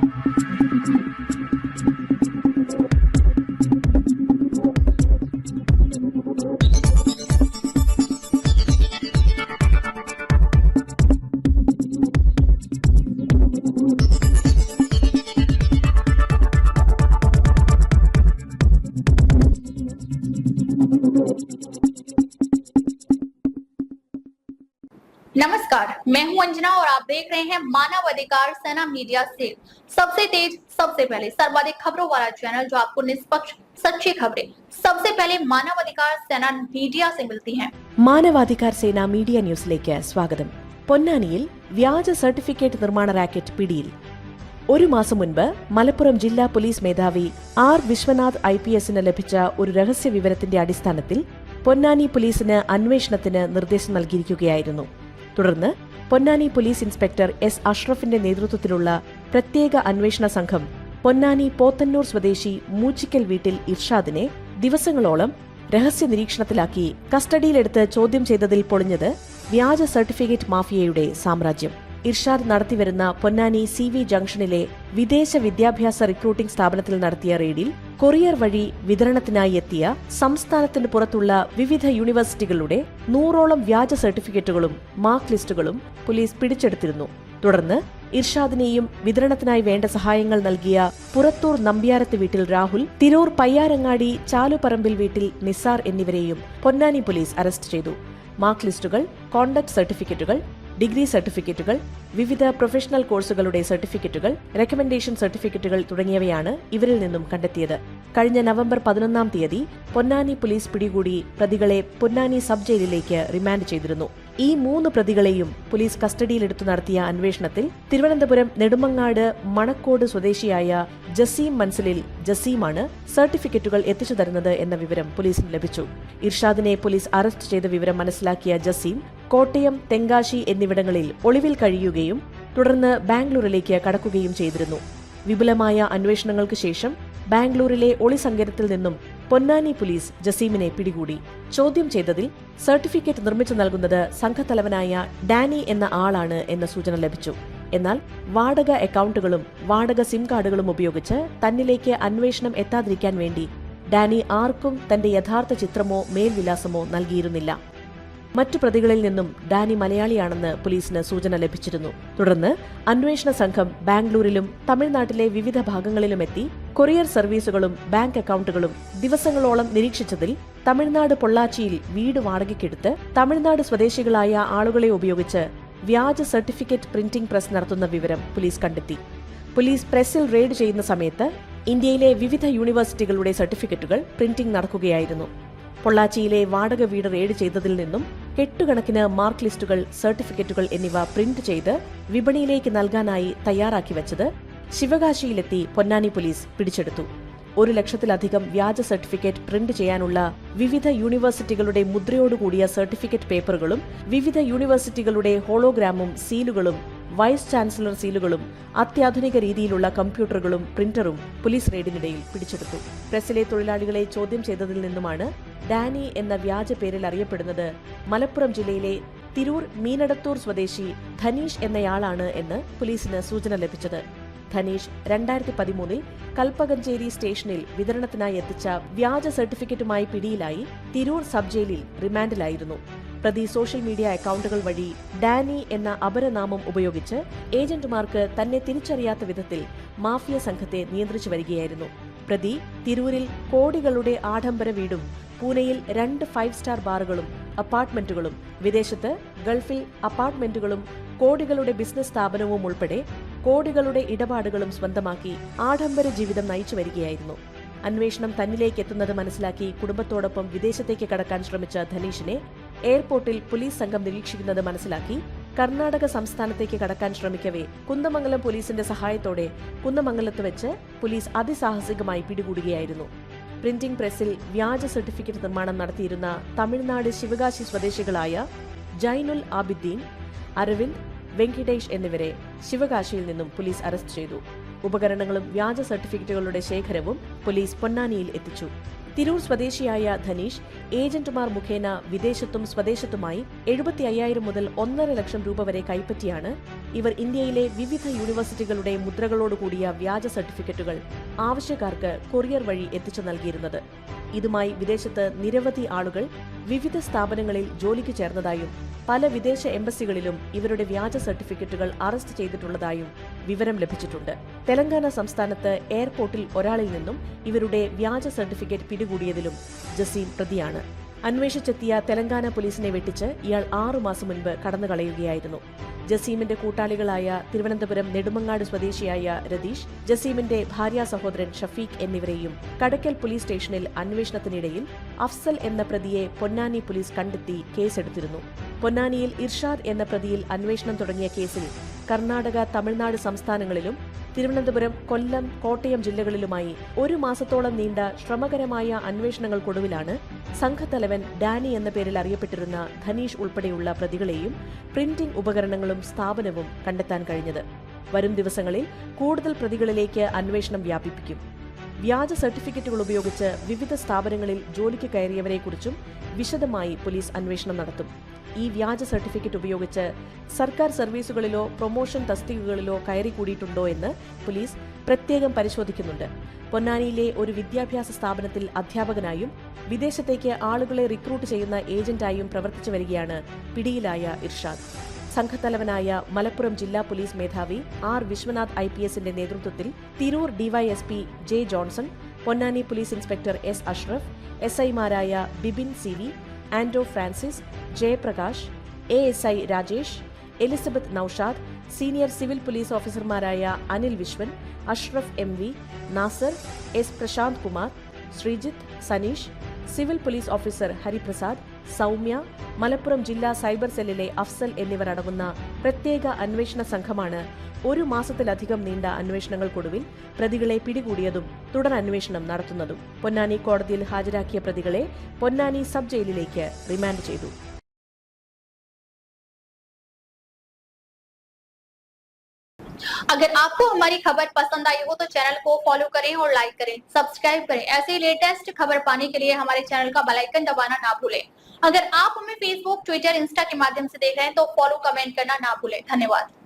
Thank you. नमस्कार मैं हूं अंजना और आप देख रहे हैं मानव अधिकार सेना मीडिया से सबसे तेज सबसे पहले सर्वाधिक खबरों वाला चैनल जो आपको निष्पक्ष सच्ची खबरें सबसे पहले मानव अधिकार सेना मीडिया से मिलती हैं മാനവാധികാർ സേന മീഡിയ ന്യൂസിലേക്ക് സ്വാഗതം പൊന്നാനിയിൽ വ്യാജ സർട്ടിഫിക്കറ്റ് നിർമ്മാണ റാക്കറ്റ് പിടിയിൽ ഒരു മാസം മുൻപ് മലപ്പുറം ജില്ലാ പോലീസ് മേധാവി ആർ വിശ്വനാഥ് ഐ പി എസിന് ലഭിച്ച ഒരു രഹസ്യ വിവരത്തിന്റെ അടിസ്ഥാനത്തിൽ പൊന്നാനി പോലീസിന് അന്വേഷണത്തിന് നിർദ്ദേശം നൽകിയിരിക്കുകയായിരുന്നു തുടർന്ന് പൊന്നാനി പോലീസ് ഇൻസ്പെക്ടർ എസ് അഷ്റഫിന്റെ നേതൃത്വത്തിലുള്ള പ്രത്യേക അന്വേഷണ സംഘം പൊന്നാനി പോത്തന്നൂർ സ്വദേശി മൂച്ചിക്കൽ വീട്ടിൽ ഇർഷാദിനെ ദിവസങ്ങളോളം രഹസ്യ നിരീക്ഷണത്തിലാക്കി കസ്റ്റഡിയിലെടുത്ത് ചോദ്യം ചെയ്തതിൽ പൊളിഞ്ഞത് വ്യാജ സർട്ടിഫിക്കറ്റ് മാഫിയയുടെ സാമ്രാജ്യം. ഇർഷാദ് നടത്തിവരുന്ന പൊന്നാനി സി വി ജംഗ്ഷനിലെ വിദേശ വിദ്യാഭ്യാസ റിക്രൂട്ടിംഗ് സ്ഥാപനത്തിൽ നടത്തിയ റെയ്ഡിൽ കൊറിയർ വഴി വിതരണത്തിനായി എത്തിയ സംസ്ഥാനത്തിന് പുറത്തുള്ള വിവിധ യൂണിവേഴ്സിറ്റികളുടെ നൂറോളം വ്യാജ സർട്ടിഫിക്കറ്റുകളും മാർക്ക് ലിസ്റ്റുകളും പോലീസ് പിടിച്ചെടുത്തിരുന്നു. തുടർന്ന് ഇർഷാദിനെയും വിതരണത്തിനായി വേണ്ട സഹായങ്ങൾ നൽകിയ പുറത്തൂർ നമ്പ്യാരത്ത് വീട്ടിൽ രാഹുൽ തിരൂർ പയ്യാരങ്ങാടി ചാലുപറമ്പിൽ വീട്ടിൽ നിസാർ എന്നിവരെയും പൊന്നാനി പോലീസ് അറസ്റ്റ് ചെയ്തു. മാർക്ക് ലിസ്റ്റുകൾ കോണ്ടക്ട് സർട്ടിഫിക്കറ്റുകൾ ഡിഗ്രി സർട്ടിഫിക്കറ്റുകൾ വിവിധ പ്രൊഫഷണൽ കോഴ്സുകളുടെ സർട്ടിഫിക്കറ്റുകൾ റെക്കമെൻഡേഷൻ സർട്ടിഫിക്കറ്റുകൾ തുടങ്ങിയവയാണ് ഇവരിൽ നിന്നും കണ്ടെത്തിയത്. കഴിഞ്ഞ നവംബർ പതിനൊന്നാം തീയതി പൊന്നാനി പോലീസ് പിടികൂടി പ്രതികളെ പൊന്നാനി സബ് ജയിലിലേക്ക് റിമാൻഡ് ചെയ്തിരുന്നു. ഈ മൂന്ന് പ്രതികളെയും പോലീസ് കസ്റ്റഡിയിലെടുത്തു നടത്തിയ അന്വേഷണത്തിൽ തിരുവനന്തപുരം നെടുമങ്ങാട് മണക്കോട് സ്വദേശിയായ ജസീം മൻസലിൽ ജസീമാണ് സർട്ടിഫിക്കറ്റുകൾ എത്തിച്ചു തരുന്നത് എന്ന വിവരം പോലീസിന് ലഭിച്ചു. ഇർഷാദിനെ പോലീസ് അറസ്റ്റ് ചെയ്ത വിവരം മനസ്സിലാക്കിയ ജസീം കോട്ടയം തെങ്കാശി എന്നിവിടങ്ങളിൽ ഒളിവിൽ കഴിയുകയും തുടർന്ന് ബാംഗ്ലൂരിലേക്ക് കടക്കുകയും ചെയ്തിരുന്നു. വിപുലമായ അന്വേഷണങ്ങൾക്ക് ശേഷം ബാംഗ്ലൂരിലെ ഒളിസങ്കേതത്തിൽ നിന്നും പൊന്നാനി പോലീസ് ജസീമിനെ പിടികൂടി. ചോദ്യം ചെയ്തതിൽ സർട്ടിഫിക്കറ്റ് നിർമ്മിച്ചു നൽകുന്നത് സംഘത്തലവനായ ഡാനി എന്ന ആളാണ് എന്ന സൂചന ലഭിച്ചു. എന്നാൽ വാടക അക്കൗണ്ടുകളും വാടക സിം കാർഡുകളും ഉപയോഗിച്ച് തന്നിലേക്ക് അന്വേഷണം എത്താതിരിക്കാൻ വേണ്ടി ഡാനി ആർക്കും തന്റെ യഥാർത്ഥ ചിത്രമോ മേൽവിലാസമോ നൽകിയിരുന്നില്ല. മറ്റു പ്രതികളിൽ നിന്നും ഡാനി മലയാളിയാണെന്ന് പോലീസിന് സൂചന ലഭിച്ചിരുന്നു. തുടർന്ന് അന്വേഷണ സംഘം ബാംഗ്ലൂരിലും തമിഴ്നാട്ടിലെ വിവിധ ഭാഗങ്ങളിലുമെത്തി കൊറിയർ സർവീസുകളും ബാങ്ക് അക്കൗണ്ടുകളും ദിവസങ്ങളോളം നിരീക്ഷിച്ചതിൽ തമിഴ്നാട് പൊള്ളാച്ചിയിൽ വീട് വാടകയ്ക്കെടുത്ത് തമിഴ്നാട് സ്വദേശികളായ ആളുകളെ ഉപയോഗിച്ച് വ്യാജ സർട്ടിഫിക്കറ്റ് പ്രിന്റിംഗ് പ്രസ് നടത്തുന്ന വിവരം പോലീസ് കണ്ടെത്തി. പോലീസ് പ്രസിൽ റെയ്ഡ് ചെയ്യുന്ന സമയത്ത് ഇന്ത്യയിലെ വിവിധ യൂണിവേഴ്സിറ്റികളുടെ സർട്ടിഫിക്കറ്റുകൾ പ്രിന്റിംഗ് നടക്കുകയായിരുന്നു. പൊള്ളാച്ചിയിലെ വാടക വീട് റെയ്ഡ് ചെയ്തതിൽ നിന്നും കെട്ടുകണക്കിന് മാർക്ക് ലിസ്റ്റുകൾ സർട്ടിഫിക്കറ്റുകൾ എന്നിവ പ്രിന്റ് ചെയ്ത് വിപണിയിലേക്ക് നൽകാനായി തയ്യാറാക്കി വെച്ചത് ശിവകാശിയിലെത്തി പൊന്നാനി പോലീസ് പിടിച്ചെടുത്തു. ഒരു ലക്ഷത്തിലധികം വ്യാജ സർട്ടിഫിക്കറ്റ് പ്രിന്റ് ചെയ്യാനുള്ള വിവിധ യൂണിവേഴ്സിറ്റികളുടെ മുദ്രയോടുകൂടിയ സർട്ടിഫിക്കറ്റ് പേപ്പറുകളും വിവിധ യൂണിവേഴ്സിറ്റികളുടെ ഹോളോഗ്രാമും സീലുകളും വൈസ് ചാൻസലർ സീലുകളും അത്യാധുനിക രീതിയിലുള്ള കമ്പ്യൂട്ടറുകളും പ്രിന്ററും പോലീസ് റെയ്ഡിനിടയിൽ പിടിച്ചെടുത്തു. പ്രസിലെ തൊഴിലാളികളെ ചോദ്യം ചെയ്തതിൽ നിന്നുമാണ് ഡാനി എന്ന വ്യാജ പേരിൽ അറിയപ്പെടുന്നത് മലപ്പുറം ജില്ലയിലെ തിരൂർ മീനടത്തൂർ സ്വദേശി ധനീഷ് എന്നയാളാണ് എന്ന് പോലീസിന് സൂചന ലഭിച്ചത്. ധനീഷ് രണ്ടായിരത്തി പതിമൂന്നിൽ കൽപ്പകഞ്ചേരി സ്റ്റേഷനിൽ വിതരണത്തിനായി എത്തിച്ച വ്യാജ സർട്ടിഫിക്കറ്റുമായി പിടിയിലായി തിരൂർ സബ് ജയിലിൽ റിമാൻഡിലായിരുന്നു. പ്രതി സോഷ്യൽ മീഡിയ അക്കൗണ്ടുകൾ വഴി ഡാനി എന്ന അപരനാമം ഉപയോഗിച്ച് ഏജന്റുമാർക്ക് തന്നെ തിരിച്ചറിയാത്ത വിധത്തിൽ മാഫിയ സംഘത്തെ നിയന്ത്രിച്ചു വരികയായിരുന്നു. പ്രതി തിരൂരിൽ കോടികളുടെ ആഡംബര വീടും പൂനെയിൽ രണ്ട് ഫൈവ് സ്റ്റാർ ബാറുകളും അപ്പാർട്ട്മെന്റുകളും വിദേശത്ത് ഗൾഫിൽ അപ്പാർട്ട്മെന്റുകളും കോടികളുടെ ബിസിനസ് സ്ഥാപനവും ഉൾപ്പെടെ കോടികളുടെ ഇടപാടുകളും സ്വന്തമാക്കി ആഡംബര ജീവിതം നയിച്ചു വരികയായിരുന്നു. അന്വേഷണം തന്നിലേക്ക് എത്തുന്നത് മനസ്സിലാക്കി കുടുംബത്തോടൊപ്പം വിദേശത്തേക്ക് കടക്കാൻ ശ്രമിച്ച ധനീഷിനെ എയർപോർട്ടിൽ പോലീസ് സംഘം നിരീക്ഷിക്കുന്നത് മനസ്സിലാക്കി കർണാടക സംസ്ഥാനത്തേക്ക് കടക്കാൻ ശ്രമിക്കവേ കുന്ദമംഗലം പോലീസിന്റെ സഹായത്തോടെ കുന്ദമംഗലത്ത് വെച്ച് പോലീസ് അതിസാഹസികമായി പിടികൂടുകയായിരുന്നു. പ്രിന്റിംഗ് പ്രസ്സിൽ വ്യാജ സർട്ടിഫിക്കറ്റ് നിർമ്മാണം നടത്തിയിരുന്ന തമിഴ്നാട് ശിവകാശി സ്വദേശികളായ ജൈനുൽ ആബിദ്ദീൻ അരവിന്ദ് വെങ്കിടേഷ് എന്നിവരെ ശിവകാശിയിൽ നിന്നും പോലീസ് അറസ്റ്റ് ചെയ്തു. ഉപകരണങ്ങളും വ്യാജ സർട്ടിഫിക്കറ്റുകളുടെ ശേഖരവും പോലീസ് പൊന്നാനിയിൽ എത്തിച്ചു. തിരൂർ സ്വദേശിയായ ധനീഷ് ഏജന്റുമാർ മുഖേന വിദേശത്തും സ്വദേശത്തുമായി എഴുപത്തി അയ്യായിരം മുതൽ ഒന്നര ലക്ഷം രൂപ വരെ കൈപ്പറ്റിയാണ് ഇവർ ഇന്ത്യയിലെ വിവിധ യൂണിവേഴ്സിറ്റികളുടെ മുദ്രകളോടുകൂടിയ വ്യാജ സർട്ടിഫിക്കറ്റുകൾ ആവശ്യക്കാർക്ക് കൊറിയർ വഴി എത്തിച്ചു നൽകിയിരുന്നത്. ഇതുമായി വിദേശത്ത് നിരവധി ആളുകൾ വിവിധ സ്ഥാപനങ്ങളിൽ ജോലിക്ക് ചേർന്നതായും പല വിദേശ എംബസികളിലും ഇവരുടെ വ്യാജ സർട്ടിഫിക്കറ്റുകൾ അറസ്റ്റ് ചെയ്തിട്ടുള്ളതായും വിവരം ലഭിച്ചിട്ടുണ്ട്. തെലങ്കാന സംസ്ഥാനത്ത് എയർപോർട്ടിൽ ഒരാളിൽ നിന്നും ഇവരുടെ വ്യാജ സർട്ടിഫിക്കറ്റ് പിടികൂടിയതിലും ജസീം പ്രതിയാണ്. അന്വേഷിച്ചെത്തിയ തെലങ്കാന പോലീസിനെ വെട്ടിച്ച് ഇയാൾ ആറുമാസം മുൻപ് കടന്നുകളയുകയായിരുന്നു. ജസീമിന്റെ കൂട്ടാളികളായ തിരുവനന്തപുരം നെടുമങ്ങാട് സ്വദേശിയായ രതീഷ് ജസീമിന്റെ ഭാര്യാ സഹോദരൻ ഷഫീഖ് എന്നിവരെയും കടക്കൽ പോലീസ് സ്റ്റേഷനിൽ അന്വേഷണത്തിനിടയിൽ അഫ്സൽ എന്ന പ്രതിയെ പൊന്നാനി പോലീസ് കണ്ടെത്തി കേസെടുത്തിരുന്നു. പൊന്നാനിയിൽ ഇർഷാദ് എന്ന പ്രതിയിൽ അന്വേഷണം തുടങ്ങിയ കേസിൽ കർണാടക തമിഴ്നാട് സംസ്ഥാനങ്ങളിലും തിരുവനന്തപുരം കൊല്ലം കോട്ടയം ജില്ലകളിലുമായി ഒരു മാസത്തോളം നീണ്ട ശ്രമകരമായ അന്വേഷണങ്ങൾക്കൊടുവിലാണ് സംഘത്തലവൻ ഡാനി എന്ന പേരിൽ അറിയപ്പെട്ടിരുന്ന ധനീഷ് ഉൾപ്പെടെയുള്ള പ്രതികളെയും പ്രിന്റിംഗ് ഉപകരണങ്ങളും സ്ഥാപനവും കണ്ടെത്താൻ കഴിഞ്ഞത്. വരും ദിവസങ്ങളിൽ കൂടുതൽ പ്രതികളിലേക്ക് അന്വേഷണം വ്യാപിപ്പിക്കും. വ്യാജ സർട്ടിഫിക്കറ്റുകൾ ഉപയോഗിച്ച് വിവിധ സ്ഥാപനങ്ങളിൽ ജോലിക്ക് കയറിയവരെക്കുറിച്ചും വിശദമായി പോലീസ് അന്വേഷണം നടത്തും. ഈ വ്യാജ സർട്ടിഫിക്കറ്റ് ഉപയോഗിച്ച് സർക്കാർ സർവീസുകളിലോ പ്രൊമോഷൻ തസ്തികകളിലോ കയറി കൂടിയിട്ടുണ്ടോ എന്ന് പോലീസ് പ്രത്യേകം പരിശോധിക്കുന്നുണ്ട്. പൊന്നാനിയിലെ ഒരു വിദ്യാഭ്യാസ സ്ഥാപനത്തിൽ അധ്യാപകനായും വിദേശത്തേക്ക് ആളുകളെ റിക്രൂട്ട് ചെയ്യുന്ന ഏജന്റായും പ്രവർത്തിച്ചു വരികയാണ് പിടിയിലായ ഇർഷാദ്. സംഘത്തലവനായ മലപ്പുറം ജില്ലാ പോലീസ് മേധാവി ആർ വിശ്വനാഥ് ഐ പി എസിന്റെ നേതൃത്വത്തിൽ Tirur DYSP J Johnson Ponnani police inspector S Ashraf S ഐമാരായ Bibin C V Anto Francis Jayaprakash A S I Rajesh Elizabeth Naushad senior civil police ഓഫീസർമാരായ Anil Viswan Ashraf M V Nasar S Prashanth Kumar Sreejith Saneesh civil police officer Hariprasad Soumya Malappuram ജില്ലാ cyber സെല്ലിലെ അഫ്സൽ എന്നിവരടങ്ങുന്ന പ്രത്യേക അന്വേഷണ സംഘമാണ് ഒരു മാസത്തിലധികം നീണ്ട അന്വേഷണങ്ങൾക്കൊടുവിൽ പ്രതികളെ പിടികൂടിയതും തുടർ അന്വേഷണം നടത്തുന്നതും. പൊന്നാനി കോടതിയിൽ ഹാജരാക്കിയ പ്രതികളെ പൊന്നാനി സബ് ജയിലിലേക്ക് റിമാൻഡ് ചെയ്തു. अगर आपको हमारी खबर पसंद आई हो तो चैनल को फॉलो करें और लाइक करें, सब्सक्राइब करें। ऐसे ही लेटेस्ट खबर पाने के लिए हमारे चैनल का बेलाइकन दबाना ना भूलें। अगर आप हमें फेसबुक ट्विटर इंस्टा के माध्यम से देख रहे हैं तो फॉलो, कमेंट करना ना भूलें। धन्यवाद।